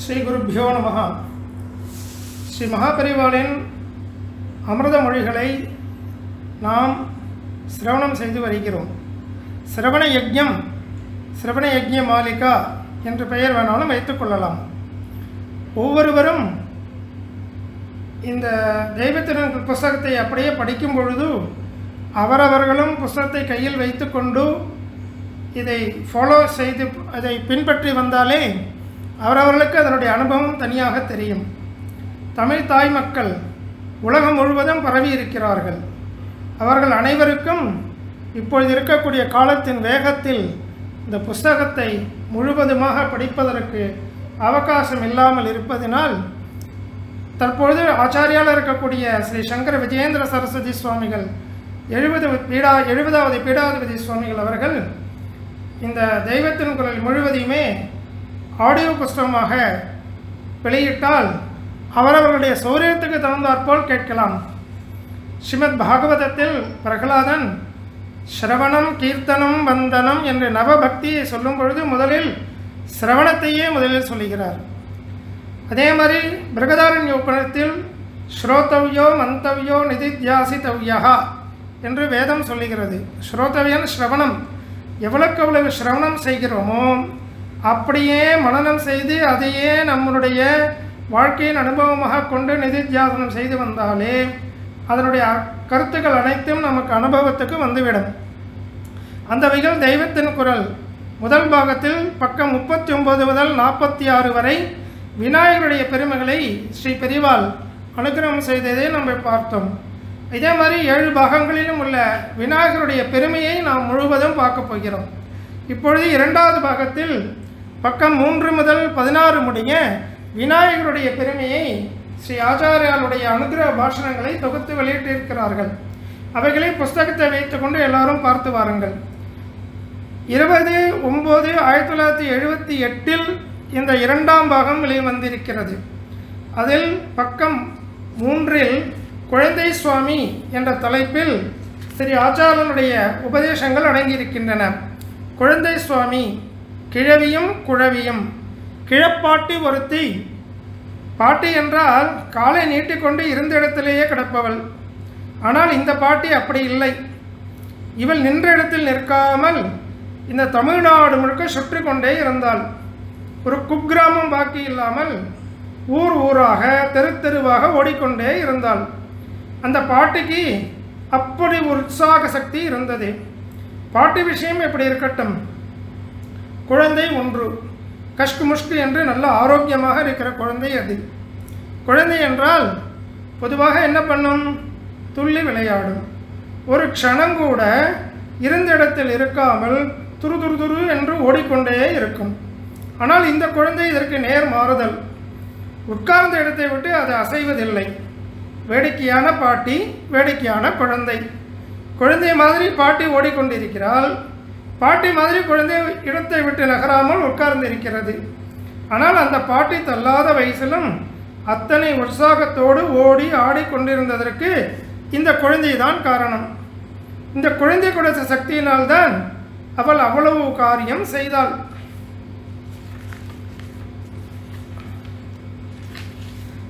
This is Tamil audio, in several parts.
ஸ்ரீ குருப்பியோ நமகா ஸ்ரீ மகாபரிவாளின் அமிர்த மொழிகளை நாம் சிரவணம் செய்து வருகிறோம். சிரவண யஜ்யம் சிரவண யஜ்ய மாலிகா என்ற பெயர் வேணாலும் வைத்துக்கொள்ளலாம் ஒவ்வொருவரும் இந்த தெய்வத்தின் புஸ்தகத்தை அப்படியே படிக்கும் பொழுது அவரவர்களும் புஸ்தகத்தை கையில் வைத்துக்கொண்டு இதை ஃபாலோ செய்து அதை பின்பற்றி வந்தாலே அவரவர்களுக்கு அதனுடைய அனுபவம் தனியாக தெரியும். தமிழ் தாய் மக்கள் உலகம் முழுவதும் பரவி இருக்கிறார்கள். அவர்கள் அனைவருக்கும் இப்பொழுது இருக்கக்கூடிய காலத்தின் வேகத்தில் இந்த புஸ்தகத்தை முழுவதுமாக படிப்பதற்கு அவகாசம் இல்லாமல் இருப்பதினால் தற்பொழுது ஆச்சாரியால் இருக்கக்கூடிய ஸ்ரீ சங்கர விஜயேந்திர சரஸ்வதி சுவாமிகள் எழுபது பீடா எழுபதாவது பீடாதிபதி சுவாமிகள் அவர்கள் இந்த தெய்வத்தின் குரல் முழுவதையுமே ஆடியோ புஸ்தகமாக வெளியிட்டால் அவரவர்களுடைய சௌரியத்துக்கு தகுந்தாற்போல் கேட்கலாம். ஸ்ரீமத் பாகவதத்தில் பிரகலாதன் ஸ்ரவணம் கீர்த்தனம் வந்தனம் என்ற நவபக்தியை சொல்லும் பொழுது முதலில் சிரவணத்தையே முதலில் சொல்லுகிறார். அதே மாதிரி பிரகதாரண்ய உபநிடத்தில் ஸ்ரோத்தவ்யோ மந்தவ்யோ நிதித்தியாசித்தவ்யா என்று வேதம் சொல்லுகிறது. ஸ்ரோதவியன் ஸ்ரவணம் எவ்வளவுக்கு எவ்வளவு சிரவணம் செய்கிறோமோ அப்படியே மனனம் செய்து அதையே நம்முடைய வாழ்க்கையின் அனுபவமாக கொண்டு நிதித்தியாசனம் செய்து வந்தாலே அதனுடைய கருத்துக்கள் அனைத்தும் நமக்கு அனுபவத்துக்கு வந்துவிடும். அந்த வகையில் தெய்வத்தின் குரல் முதல் பாகத்தில் பக்கம் முப்பத்தி ஒன்பது முதல் நாற்பத்தி ஆறு வரை விநாயகருடைய பெருமைகளை ஸ்ரீ பெரிவால் அனுகிரகம் செய்ததை நம்ம பார்த்தோம். இதே மாதிரி ஏழு பாகங்களிலும் உள்ள விநாயகருடைய பெருமையை நாம் முழுவதும் பார்க்க போகிறோம். இப்பொழுது இரண்டாவது பாகத்தில் பக்கம் மூன்று முதல் பதினாறு முடிய விநாயகருடைய பெருமையை ஸ்ரீ ஆச்சாரியாளுடைய அனுகிரக பாஷணங்களை தொகுத்து வெளியிட்டிருக்கிறார்கள். அவைகளை புஸ்தகத்தை வைத்துக்கொண்டு எல்லாரும் பார்த்து வாருங்கள். இருபது ஒம்பது ஆயிரத்தி தொள்ளாயிரத்தி எழுபத்தி எட்டில் இந்த இரண்டாம் பாகம் வெளிவந்திருக்கிறது. அதில் பக்கம் மூன்றில் குழந்தை சுவாமி என்ற தலைப்பில் ஸ்ரீ ஆச்சாரனுடைய உபதேசங்கள் அடங்கியிருக்கின்றன. குழந்தை சுவாமி கிழவியும் குழவியும். கிழப்பாட்டி ஒருத்தி. பாட்டி என்றால் காலை நீட்டிக்கொண்டு இருந்த இடத்திலேயே கிடப்பவள். ஆனால் இந்த பாட்டி அப்படி இல்லை. இவள் நின்ற இடத்தில் நிற்காமல் இந்த தமிழ்நாடு முழுக்க சுற்றி கொண்டே இருந்தாள். ஒரு குக்கிராமம் பாக்கி இல்லாமல் ஊர் ஊராக தெரு தெருவாக ஓடிக்கொண்டே இருந்தாள். அந்த பாட்டிக்கு அப்படி ஒரு உற்சாக சக்தி இருந்தது. பாட்டி விஷயம் எப்படி இருக்கட்டும்? குழந்தை ஒன்று. கஷ்கு முஷ்கு என்று நல்ல ஆரோக்கியமாக இருக்கிற குழந்தை அது. குழந்தை என்றால் பொதுவாக என்ன பண்ணும்? துள்ளி விளையாடும். ஒரு க்ஷணம் கூட இருந்த இடத்தில் இருக்காமல் துரு துரு துரு என்று ஓடிக்கொண்டே இருக்கும். ஆனால் இந்த குழந்தை இதற்கு நேர் மாறுதல். உட்கார்ந்த இடத்தை விட்டு அது அசைவதில்லை. வேடிக்கையான பாட்டி வேடிக்கையான குழந்தை. குழந்தை மாதிரி பாட்டி ஓடிக்கொண்டிருக்கிறாள். பாட்டி மாதிரி குழந்தை இடத்தை விட்டு நகராமல் உட்கார்ந்து இருக்கிறது ஆனால் அந்த பாட்டி தள்ளாத வயசிலும் அத்தனை உற்சாகத்தோடு ஓடி ஆடிக்கொண்டிருந்ததற்கு இந்த குழந்தை தான் காரணம். இந்த குழந்தை கொடுத்த சக்தியினால்தான் அவள் அவ்வளவு காரியம் செய்தாள்.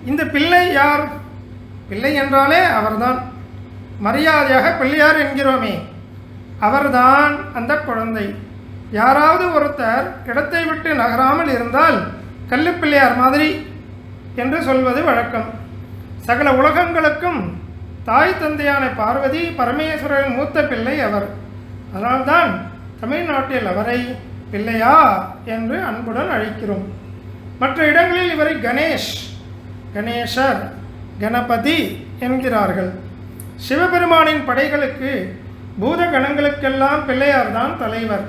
இந்த பிள்ளை யார்? பிள்ளை என்றாலே அவர்தான். மரியாதையாக பிள்ளையார் என்கிறோமே. அவர்தான் அந்த குழந்தை. யாராவது ஒருத்தர் இடத்தை விட்டு நகராமல் இருந்தால் கல்லுப்பிள்ளையார் மாதிரி என்று சொல்வது வழக்கம். சகல உலகங்களுக்கும் தாய் தந்தையான பார்வதி பரமேஸ்வரன் மூத்த பிள்ளை அவர். அதனால்தான் தமிழ்நாட்டில் அவரை பிள்ளையா என்று அன்புடன் அழைக்கிறோம். மற்ற இடங்களில் இவரை கணேஷ் கணேசர் கணபதி என்கிறார்கள். சிவபெருமானின் படைகளுக்கு பூத கணங்களுக்கெல்லாம் பிள்ளையார் தான் தலைவர்.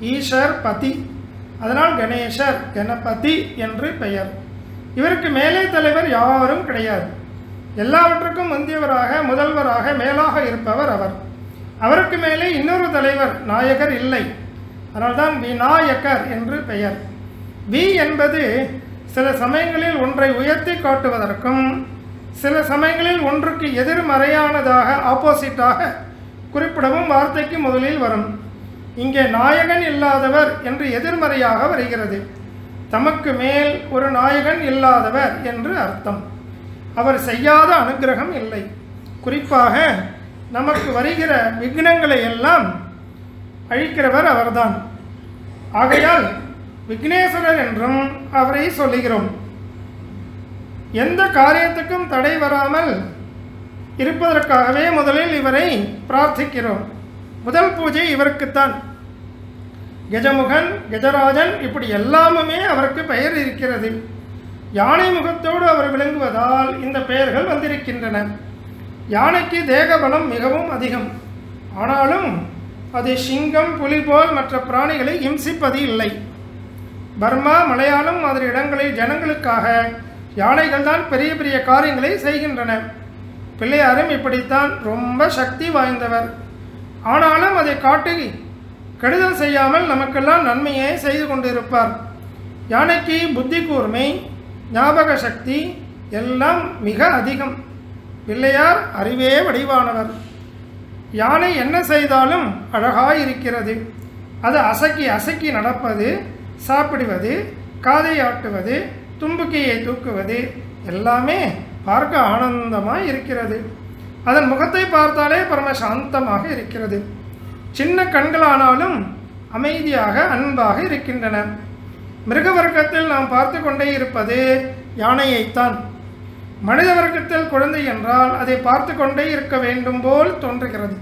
ஈஸ்வர் பதி. அதனால் கணேசர் கணபதி என்று பெயர். இவருக்கு மேலே தலைவர் யாரும் கிடையாது. எல்லாவற்றுக்கும் முந்தியவராக முதல்வராக மேலாக இருப்பவர் அவர். அவருக்கு மேலே இன்னொரு தலைவர் நாயகர் இல்லை. அதனால்தான் விநாயகர் என்று பெயர். வி என்பது சில சமயங்களில் ஒன்றை உயர்த்தி காட்டுவதற்கும் சில சமயங்களில் ஒன்றுக்கு எதிர்மறையானதாக ஆப்போசிட்டாக குறிப்பிடவும் வார்த்தைக்கு முதலில் வரும். இங்கே நாயகன் இல்லாதவர் என்று எதிர்மறையாக வருகிறது. தமக்கு மேல் ஒரு நாயகன் இல்லாதவர் என்று அர்த்தம். அவர் செய்யாத அனுக்கிரகம் இல்லை. குறிப்பாக நமக்கு வருகிற விக்னங்களை எல்லாம் அழிக்கிறவர் அவர்தான். ஆகையால் விக்னேஸ்வரர் என்றும் அவரை சொல்லுகிறோம். எந்த காரியத்துக்கும் தடை வராமல் இருப்பதற்காகவே முதலில் இவரை பிரார்த்திக்கிறோம். முதல் பூஜை இவருக்குத்தான். கஜமுகன் கஜராஜன் இப்படி எல்லாமுமே அவருக்கு பெயர் இருக்கிறது. யானை முகத்தோடு அவர் விளங்குவதால் இந்த பெயர்கள் வந்திருக்கின்றன. யானைக்கு தேக பலம் மிகவும் அதிகம். ஆனாலும் அது சிங்கம் புலி போல் மற்ற பிராணிகளை இம்சிப்பது இல்லை. பர்மா மலையாளம் மாதிரி இடங்களில் ஜனங்களுக்காக யானைகள் தான் பெரிய பெரிய காரியங்களை செய்கின்றன. பிள்ளையாரும் இப்படித்தான் ரொம்ப சக்தி வாய்ந்தவர். ஆனாலும் அதை காட்டி கெடுதல் செய்யாமல் நமக்கெல்லாம் நன்மையை செய்து கொண்டிருப்பார். யானைக்கு புத்தி கூர்மை ஞாபக சக்தி எல்லாம் மிக அதிகம். பிள்ளையார் அறிவே வடிவானவர். யானை என்ன செய்தாலும் அழகாக இருக்கிறது அது அசக்கி அசக்கி நடப்பது சாப்பிடுவது காதை ஆட்டுவது தும்புக்கையை தூக்குவது எல்லாமே பார்க்க ஆனந்தமாய் இருக்கிறது. அதன் முகத்தை பார்த்தாலே பரம சாந்தமாக இருக்கிறது. சின்ன கண்களானாலும் அமைதியாக அன்பாக இருக்கின்றன. மிருக வர்க்கத்தில் நாம் பார்த்து கொண்டே இருப்பது யானையைத்தான். மனித வர்க்கத்தில் குழந்தை என்றால் அதை பார்த்து கொண்டே இருக்க வேண்டும் போல் தோன்றுகிறது.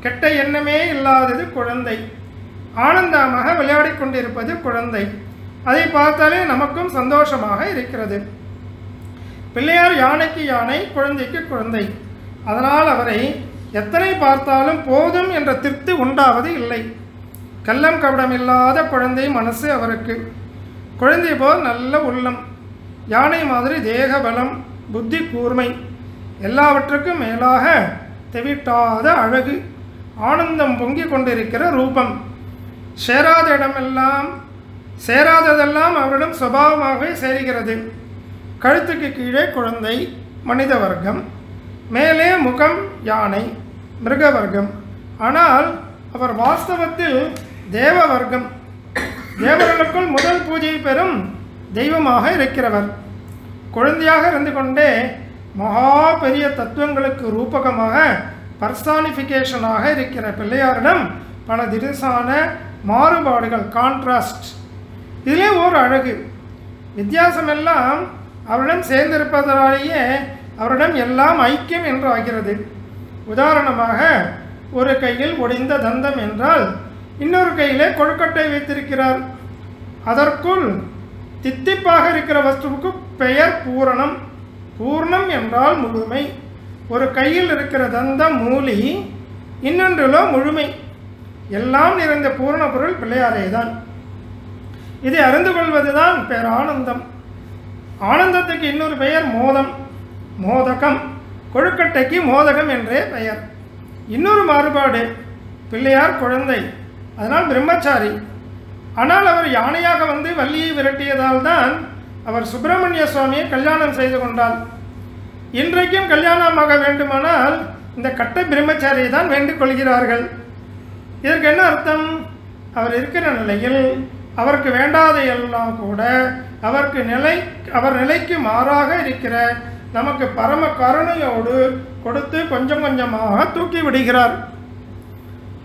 கெட்ட எண்ணமே இல்லாதது குழந்தை. ஆனந்தமாக விளையாடிக் கொண்டிருப்பது குழந்தை. அதை பார்த்தாலே நமக்கும் சந்தோஷமாக இருக்கிறது. பிள்ளையார் யானைக்கு யானை குழந்தைக்கு குழந்தை. அதனால் அவரை எத்தனை பார்த்தாலும் போதும் என்ற திருப்தி உண்டாவது இல்லை. கள்ளம் கபடம் இல்லாத குழந்தை மனசு அவருக்கு. குழந்தை போல் நல்ல உள்ளம். யானை மாதிரி தேக பலம் புத்தி கூர்மை. எல்லாவற்றுக்கும் மேலாக தெவிட்டாத அழகு. ஆனந்தம் பொங்கிக் கொண்டிருக்கிற ரூபம். சேராத இடமெல்லாம் சேராததெல்லாம் அவரிடம் சுபாவமாகவே சேருகிறது. கழுத்துக்கு கீழே குழந்தை மனித வர்க்கம் மேலே முகம் யானை மிருக வர்க்கம் ஆனால் அவர் வாஸ்தவத்தில் தேவ வர்க்கம் தேவர்களுக்குள் முதல் பூஜை பெறும் தெய்வமாக இருக்கிறவர். குழந்தையாக இருந்து கொண்டே மகா பெரிய தத்துவங்களுக்கு ரூபகமாக பர்சானிஃபிகேஷனாக இருக்கிற பிள்ளையாரிடம் பல திடீசான மாறுபாடுகள் கான்ட்ராஸ்ட் இதிலே ஓர் அழகு. வித்தியாசமெல்லாம் அவரிடம் சேர்ந்திருப்பதாலேயே அவரிடம் எல்லாம் ஐக்கியம் என்று ஆகிறது உதாரணமாக ஒரு கையில் ஒடிந்த தந்தம் என்றால் இன்னொரு கையிலே கொழுக்கட்டை வைத்திருக்கிறார். அதற்குள் தித்திப்பாக இருக்கிற வஸ்துவுக்கு பெயர் பூரணம். பூர்ணம் என்றால் முழுமை. ஒரு கையில் இருக்கிற தந்தம் மூலி இன்னொன்றிலோ முழுமை. எல்லாம் நிறைந்த பூரண பொருள் பிள்ளையாரே தான் இதை அறிந்து கொள்வதுதான் பேரானந்தம். ஆனந்தத்துக்கு இன்னொரு பெயர் மோதம். மோதகம். கொழுக்கட்டைக்கு மோதகம் என்றே பெயர். இன்னொரு மாறுபாடு பிள்ளையார் குழந்தை. அதனால் பிரம்மச்சாரி. ஆனால் அவர் யானையாக வந்து வள்ளியை விரட்டியதால் தான் அவர் சுப்பிரமணிய சுவாமியை கல்யாணம் செய்து கொண்டார். இன்றைக்கும் கல்யாணமாக வேண்டுமானால் இந்த கட்ட பிரம்மச்சாரியை தான் வேண்டிக் கொள்கிறார்கள் இதற்கு என்ன அர்த்தம்? அவர் இருக்கிற நிலையில் அவருக்கு வேண்டாதையெல்லாம் கூட அவருக்கு நிலை அவர் நிலைக்கு மாறாக இருக்கிற நமக்கு பரம கருணையோடு கொடுத்து கொஞ்சம் கொஞ்சமாக தூக்கி விடுகிறார்.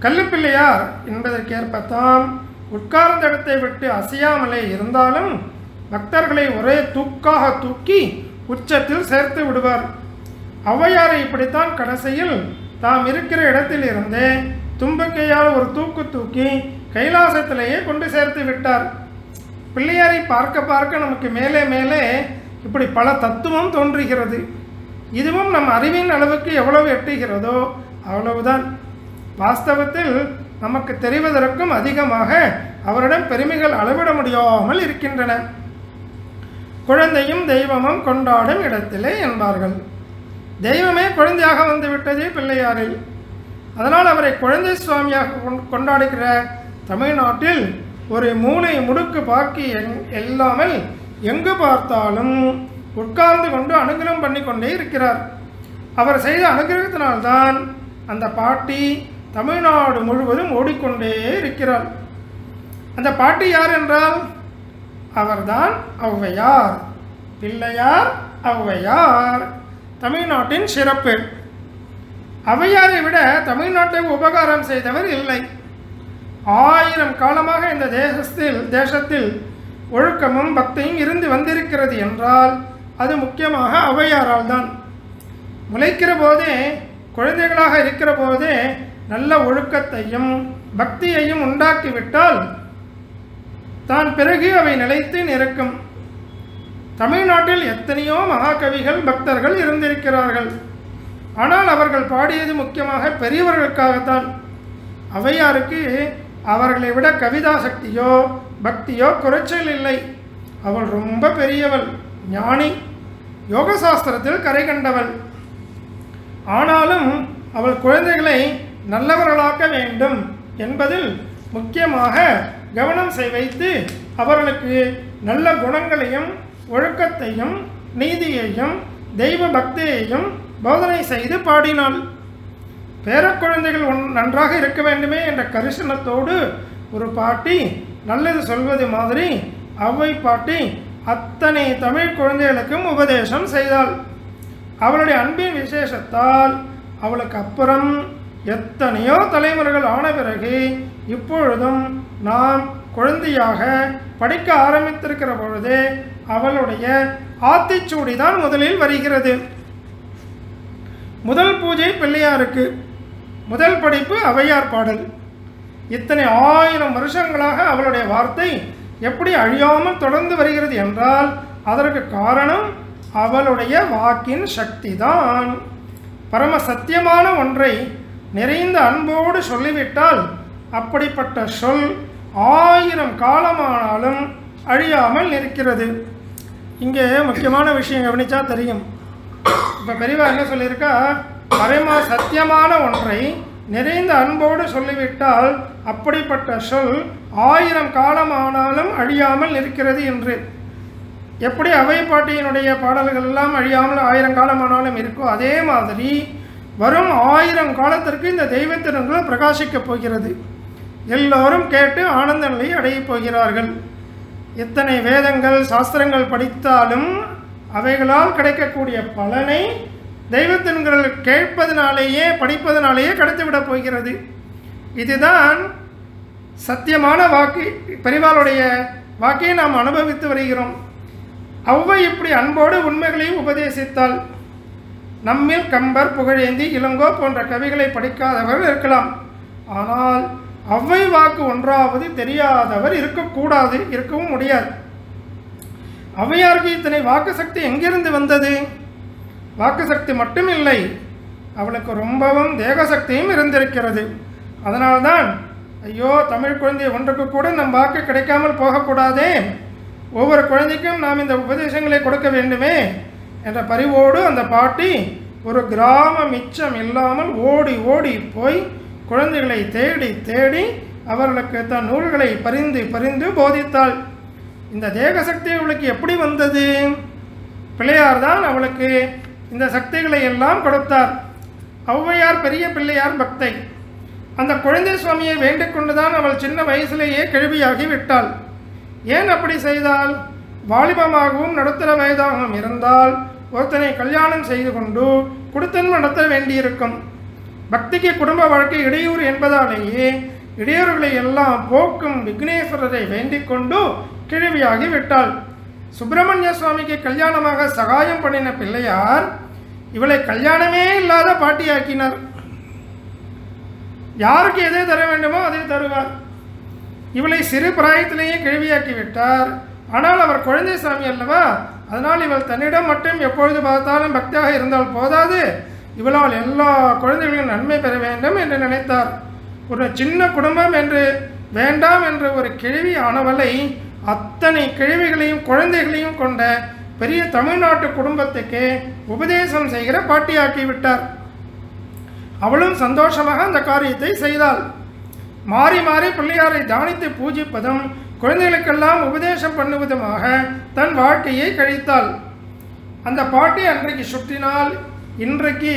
கல்லுப்பிள்ளையார் என்பதற்கேற்பத்தாம் உட்கார்ந்த இடத்தை விட்டு அசையாமலே இருந்தாலும் பக்தர்களை ஒரே தூக்காக தூக்கி உச்சத்தில் சேர்த்து விடுவார். ஔவையாரை இப்படித்தான் கடைசியில் தாம் இருக்கிற இடத்தில் இருந்தே தும்பிக்கையால் ஒரு தூக்கு தூக்கி கைலாசத்திலேயே கொண்டு சேர்த்து விட்டார். பிள்ளையாரை பார்க்க பார்க்க நமக்கு மேலே மேலே இப்படி பல தத்துவம் தோன்றுகிறது. இதுவும் நம் அறிவின் அளவுக்கு எவ்வளவு எட்டுகிறதோ அவ்வளவுதான். வாஸ்தவத்தில் நமக்கு தெரிவதற்கும் அதிகமாக அவரிடம் பெருமைகள் அளவிட முடியாமல் இருக்கின்றன. குழந்தையும் தெய்வமும் கொண்டாடும் இடத்திலே என்பார்கள். தெய்வமே குழந்தையாக வந்துவிட்டதே பிள்ளையாரில். அதனால் அவரை குழந்தை சுவாமியாக கொண்- கொண்டாடுகிற தமிழ்நாட்டில் ஒரு மூளை முடுக்கு பாக்கி இல்லாமல் எங்கு பார்த்தாலும் உட்கார்ந்து கொண்டு அனுகிரகம் பண்ணி கொண்டே இருக்கிறார். அவர் செய்த அனுகிரகத்தினால்தான் அந்த பாட்டி தமிழ்நாடு முழுவதும் ஓடிக்கொண்டே இருக்கிறார் அந்த பாட்டி யார் என்றால் அவர்தான் ஔவையார். பிள்ளையார் ஔவையார். தமிழ்நாட்டின் சிறப்பு. ஔவையாரை விட தமிழ்நாட்டை உபகாரம் செய்தவர் இல்லை. ஆயிரம் காலமாக இந்த தேசத்தில் தேசத்தில் ஒழுக்கமும் பக்தியும் இருந்து வந்திருக்கிறது என்றால் அது முக்கியமாக ஔவையாரால் தான். முளைக்கிற போதே குழந்தைகளாக இருக்கிற போதே நல்ல ஒழுக்கத்தையும் பக்தியையும் உண்டாக்கிவிட்டால் தான் பிறகு அவை நிலைத்து நிற்கும். தமிழ்நாட்டில் எத்தனையோ மகாகவிகள் பக்தர்கள் இருந்திருக்கிறார்கள். ஆனால் அவர்கள் பாடியது முக்கியமாக பெரியவர்களுக்காகத்தான். ஔவையாருக்கு அவர்களை விட கவிதா சக்தியோ பக்தியோ குறைச்சல் இல்லை. அவள் ரொம்ப பெரியவள் ஞானி யோக சாஸ்திரத்தில் கரை கண்டவள். ஆனாலும் அவள் குழந்தைகளை நல்லவர்களாக்க வேண்டும் என்பதில் முக்கியமாக கவனம் செய் வைத்து அவர்களுக்கு நல்ல குணங்களையும் ஒழுக்கத்தையும் நீதியையும் தெய்வ பக்தியையும் போதனை செய்து பாடினாள். பேரக்குழந்தைகள் ஒன் நன்றாக இருக்க வேண்டுமே என்ற கரிசனத்தோடு ஒரு பாட்டி நல்லது சொல்வது மாதிரி அவ்வை பாட்டி அத்தனை தமிழ் குழந்தைகளுக்கும் உபதேசம் செய்தாள். அவளுடைய அன்பின் விசேஷத்தால் அவளுக்கு அப்புறம் எத்தனையோ தலைமுறைகள் ஆன பிறகு இப்பொழுதும் நாம் குழந்தையாக படிக்க ஆரம்பித்திருக்கிற பொழுது அவளுடைய ஆத்திச்சூடி தான் முதலில் வருகிறது. முதல் பூஜை பிள்ளையாருக்கு முதல் படைப்பு அவையார் பாடல். இத்தனை ஆயிரம் வருஷங்களாக அவளுடைய வார்த்தை எப்படி அழியாமல் தொடர்ந்து வருகிறது என்றால் அதற்கு காரணம் அவளுடைய வாக்கின் சக்தி தான் பரம சத்தியமான ஒன்றை நிறைந்த அன்போடு சொல்லிவிட்டால் அப்படிப்பட்ட சொல் ஆயிரம் காலமானாலும் அழியாமல் இருக்கிறது இங்கே முக்கியமான விஷயம் கவனித்தா தெரியும். இப்போ பெரியவா என்ன சொல்லியிருக்கா? மறைமா சத்தியமான ஒன்றை நிறைந்த அன்போடு சொல்லிவிட்டால் அப்படிப்பட்ட சொல் ஆயிரம் காலமானாலும் அழியாமல் இருக்கிறது என்று. எப்படி அவை பாட்டியினுடைய பாடல்கள் எல்லாம் அழியாமல் ஆயிரம் காலமானாலும் இருக்கோ அதே மாதிரி வரும் ஆயிரம் காலத்திற்கு இந்த தெய்வத்தினங்கள் பிரகாசிக்கப் போகிறது. எல்லோரும் கேட்டு ஆனந்த நிலையை அடையப் போகிறார்கள். எத்தனை வேதங்கள் சாஸ்திரங்கள் படித்தாலும் அவைகளால் கிடைக்கக்கூடிய பலனை தெய்வத்தின்கள் கேட்பதனாலேயே படிப்பதனாலேயே கிடைத்துவிடப் போகிறது. இதுதான் சத்தியமான வாக்கு பெரிவாளுடைய வாக்கை நாம் அனுபவித்து வருகிறோம். ஔவை இப்படி அன்போடு உண்மைகளையும் உபதேசித்தால் நம்மில் கம்பர் புகழேந்தி இளங்கோ போன்ற கவிகளை படிக்காதவர்கள் இருக்கலாம். ஆனால் அவ்வை வாக்கு ஒன்றாவது தெரியாதவர் இருக்கக்கூடாது இருக்கவும் முடியாது. ஔவையாருக்கு இத்தனை வாக்கு சக்தி எங்கிருந்து வந்தது? வாக்கு சக்தி மட்டும் இல்லை அவளுக்கு ரொம்பவும் தேக சக்தியும் இருந்திருக்கிறது. அதனால்தான் ஐயோ தமிழ் குழந்தை ஒன்றுக்கு கூட நம் வாக்கு கிடைக்காமல் போகக்கூடாதே. ஒவ்வொரு குழந்தைக்கும் நாம் இந்த உபதேசங்களை கொடுக்க வேண்டுமே என்ற பரிவோடு அந்த பாட்டி ஒரு கிராம மிச்சம் இல்லாமல் ஓடி ஓடி போய் குழந்தைகளை தேடி தேடி அவர்களுக்கு தன் நூல்களை பரிந்து பரிந்து போதித்தாள். இந்த தேக சக்தி அவளுக்கு எப்படி வந்தது? பிள்ளையார் தான் அவளுக்கு இந்த சக்திகளை எல்லாம் கொடுத்தார். ஔவையார் பெரிய பிள்ளையார் பக்தை. அந்த குழந்தை சுவாமியை வேண்டிக்கொண்டுதான் அவள் சின்ன வயசிலேயே கிழவியாகி விட்டாள். ஏன் அப்படி செய்தால்? வாலிபமாகவும் நடுத்தர வயதாகவும் இருந்தால் ஒருத்தனை கல்யாணம் செய்து கொண்டு குடுத்தன் நடத்த வேண்டியிருக்கும். பக்திக்கு குடும்ப வாழ்க்கை இடையூறு என்பதாலேயே இடையூறுகளை எல்லாம் போக்கும் விக்னேஸ்வரரை வேண்டிக் கொண்டு கிழவியாகி விட்டாள். சுப்பிரமணிய சுவாமிக்கு கல்யாணமாக சகாயம் பண்ணின பிள்ளையார் இவளை கல்யாணமே இல்லாத பாட்டியாக்கினார். யாருக்கு எதை தர வேண்டுமோ அதை தருவார். இவளை சிறு பிராயத்திலேயே கிழவியாக்கி விட்டார் ஆனால் அவர் குழந்தை சாமி அல்லவா? அதனால் இவள் தன்னிடம் மட்டும் எப்பொழுது பார்த்தாலும் பக்தியாக இருந்தால் போதாது. இவளால் எல்லா குழந்தைகளின் நன்மை பெற வேண்டும் என்று நினைத்தார். ஒரு சின்ன குடும்பம் என்று வேண்டாம் என்ற ஒரு கிழவி ஆனவளை அத்தனை கிழவிகளையும் குழந்தைகளையும் கொண்ட பெரிய தமிழ்நாட்டு குடும்பத்துக்கு உபதேசம் செய்கிற பாட்டியாக்கி விட்டார் அவளும் சந்தோஷமாக அந்த காரியத்தை செய்தாள். மாறி மாறி பிள்ளையாரை தானித்து பூஜிப்பதும் குழந்தைகளுக்கெல்லாம் உபதேசம் பண்ணுவதுமாக தன் வாழ்க்கையை கழித்தாள். அந்த பாட்டி அன்றைக்கு சுற்றினால் இன்றைக்கு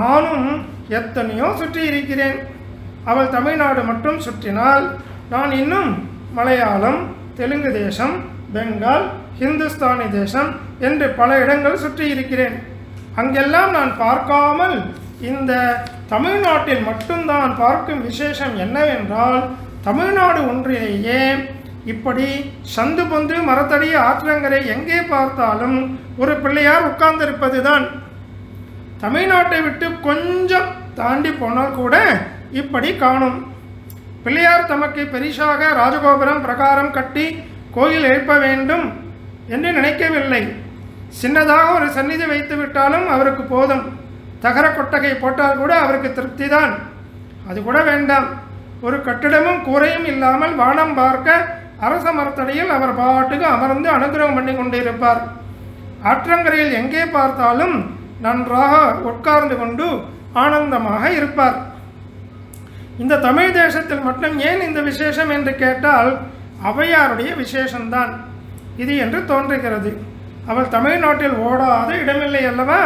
நானும் எத்தனையோ சுற்றி இருக்கிறேன் அவள் தமிழ்நாடு மட்டும் சுற்றினால் நான் இன்னும் மலையாளம் தெலுங்கு தேசம் பெங்கால் ஹிந்துஸ்தானி தேசம் என்று பல இடங்கள் சுற்றி இருக்கிறேன் அங்கெல்லாம் நான் பார்க்காமல் இந்த தமிழ்நாட்டில் மட்டும்தான் பார்க்கும் விசேஷம் என்னவென்றால் தமிழ்நாடு ஒன்றிலேயே இப்படி சந்து பொந்து மரத்தடி ஆற்றங்கரை எங்கே பார்த்தாலும் ஒரு பிள்ளையார் உட்கார்ந்திருப்பது தான் தமிழ்நாட்டை விட்டு கொஞ்சம் தாண்டி போனால் கூட இப்படி காணும். பிள்ளையார் தமக்கு பெரிசாக ராஜகோபுரம் பிரகாரம் கட்டி கோயில் எழுப்ப வேண்டும். என்று நினைக்கவில்லை. சின்னதாக ஒரு சந்நிதி வைத்து விட்டாலும் அவருக்கு போதும். தகர கொட்டகை போட்டால் கூட அவருக்கு திருப்தி தான் அது கூட வேண்டாம். ஒரு கட்டிடமும் கூரையும் இல்லாமல் வானம் பார்க்க அரச மரத்தடியில் அவர் பாட்டுக்கு அமர்ந்து அனுகிரகம் பண்ணி கொண்டிருப்பார். ஆற்றங்கரையில் எங்கே பார்த்தாலும் நன்றாக உட்கார்ந்து கொண்டு ஆனந்தமாக இருப்பார். இந்த தமிழ் தேசத்தில் மட்டும் ஏன் இந்த விசேஷம் என்று கேட்டால் அவையாருடைய விசேஷம்தான். இது என்று தோன்றுகிறது. அவள் தமிழ்நாட்டில் ஓடாத இடமில்லை அல்லவா?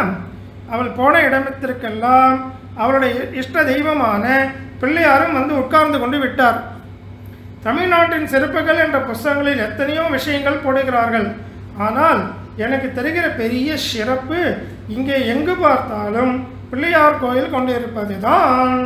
அவள் போன இடத்திற்கெல்லாம் அவளுடைய இஷ்ட தெய்வமான பிள்ளையாரும் வந்து உட்கார்ந்து கொண்டு விட்டார். தமிழ்நாட்டின் சிறப்புகள் என்ற புஸ்தகங்களில் எத்தனையோ விஷயங்கள் போடுகிறார்கள். ஆனால் எனக்கு தெரிகிற பெரிய சிறப்பு இங்கே எங்கு பார்த்தாலும் பிள்ளையார் கோயில் கொண்டிருப்பது தான்